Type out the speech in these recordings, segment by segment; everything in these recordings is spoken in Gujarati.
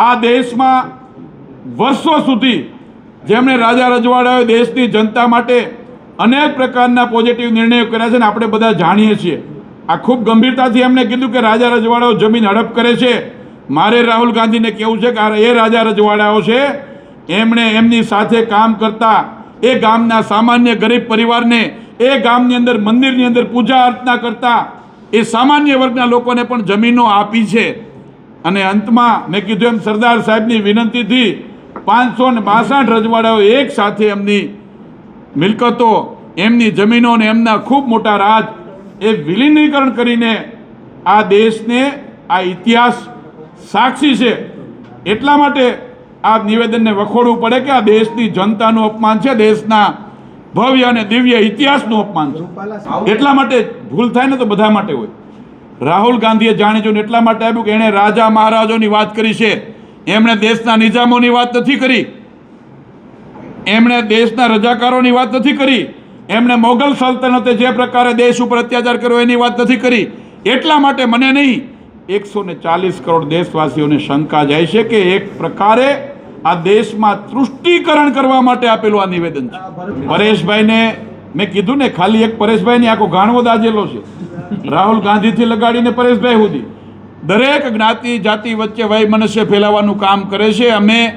આ દેશમાં વર્ષો સુધી જેમણે રાજા રજવાડાઓએ દેશની જનતા માટે અનેક પ્રકારના પોઝિટિવ નિર્ણયો કર્યા છે ને આપણે બધા જાણીએ છીએ. આ ખૂબ ગંભીરતાથી એમણે કીધું કે રાજા રજવાડાઓ જમીન હડપ કરે છે. મારે રાહુલ ગાંધીને કહેવું છે કે એ રાજા રજવાડાઓ છે, એમણે એમની સાથે કામ કરતા એ ગામના સામાન્ય ગરીબ પરિવારને એ ગામની અંદર મંદિરની અંદર પૂજા અર્ચના કરતા એ સામાન્ય વર્ગના લોકોને પણ જમીનો આપી છે. અને અંતમાં મેં કીધું એમ સરદાર સાહેબની વિનંતીથી પાંચસો ને બાસઠ રજવાડાઓ એક સાથે એમની મિલકતો એમની જમીનો અને એમના ખૂબ મોટા રાજ એ વિલીનીકરણ કરીને આ દેશને આ ઇતિહાસ સાક્ષી છે. એટલા માટે આ નિવેદનને વખોડવું પડે કે આ દેશની જનતાનું અપમાન છે દેશના ભવ્ય અને દિવ્ય ઇતિહાસનું અપમાન છે. એટલા માટે ભૂલ થાય ને તો બધા માટે હોય. રાહુલ ગાંધીએ જાણીજોને એટલા માટે આપ્યું કે એણે રાજા મહારાજોની વાત કરી છે. એમણે દેશના નિજામોની વાત નથી કરી. એમણે દેશના રજાકારોની વાત નથી કરી. એમણે મોગલ સલ્તનતે જે પ્રકારે દેશ ઉપર અત્યાચાર કર્યો એની વાત નથી કરી. એટલા માટે મને નહીં એકસો ને ચાલીસ કરોડ દેશવાસીઓને શંકા જાય છે કે એક પ્રકારે આ દેશમાં તૃષ્ટિકરણ કરવા માટે આપેલું આ નિવેદન છે. પરેશભાઈને મેં કીધું ને, ખાલી એક પરેશભાઈની આખો ગાણવો દાજેલો છે. રાહુલ ગાંધીથી લગાડીને પરેશભાઈ સુધી. દરેક જ્ઞાતિ, જાતિ વચ્ચે વય મનુષ્ય ફેલાવવાનું કામ કરે છે. અમે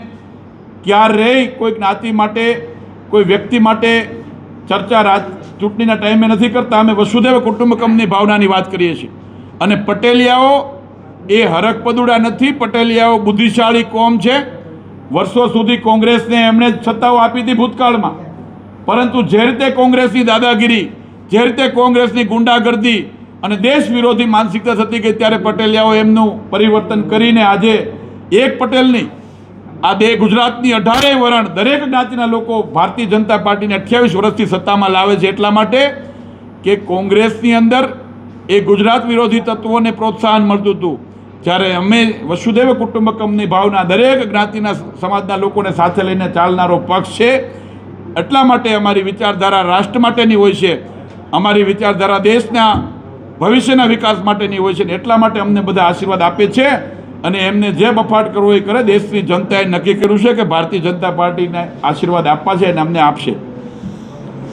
ક્યારેય કોઈ જ્ઞાતિ માટે, કોઈ વ્યક્તિ માટે ચર્ચા રાજ, ચૂંટણીના ટાઈમે નથી કરતા. અમે વસુદેવ કુટુંબકમની ભાવનાની વાત કરીએ છીએ. અને પટેલિયાઓ, એ હરકપદુડા નથી. પટેલિયાઓ બુદ્ધિશાળી કોમ છે. વર્ષો સુધી કોંગ્રેસને એમણે છત્તાઓ આપી હતી ભૂતકાળમાં. પરંતુ જે રીતે કોંગ્રેસની દાદાગીરી, જે રીતે કોંગ્રેસની ગુંડાગર્દી અને દેશ વિરોધી માનસિકતા થતી ગઈ ત્યારે પટેલિયાઓ એમનું પરિવર્તન કરીને આજે એક પટેલની, આ બે ગુજરાતની અઢારેય વરણ દરેક જ્ઞાતિના લોકો ભારતીય જનતા પાર્ટીને અઠ્યાવીસ વર્ષથી સત્તામાં લાવે છે એટલા માટે કે કોંગ્રેસની અંદર એ ગુજરાત વિરોધી તત્વોને પ્રોત્સાહન મળતું હતું. જ્યારે અમે વસુદેવ કુટુંબકમની ભાવના દરેક જ્ઞાતિના સમાજના લોકોને સાથે લઈને ચાલનારો પક્ષ છે એટલા માટે અમારી વિચારધારા રાષ્ટ્ર માટેની હોય છે. અમારી વિચારધારા દેશના ભવિષ્યના વિકાસ માટેની હોય છે એટલા માટે અમને બધા આશીર્વાદ આપે છે અને એમને જે બફાટ કરવો એ કરે. દેશની જનતાએ નક્કી કર્યું છે કે ભારતીય જનતા પાર્ટીને આશીર્વાદ આપવા છે અને અમને આપશે.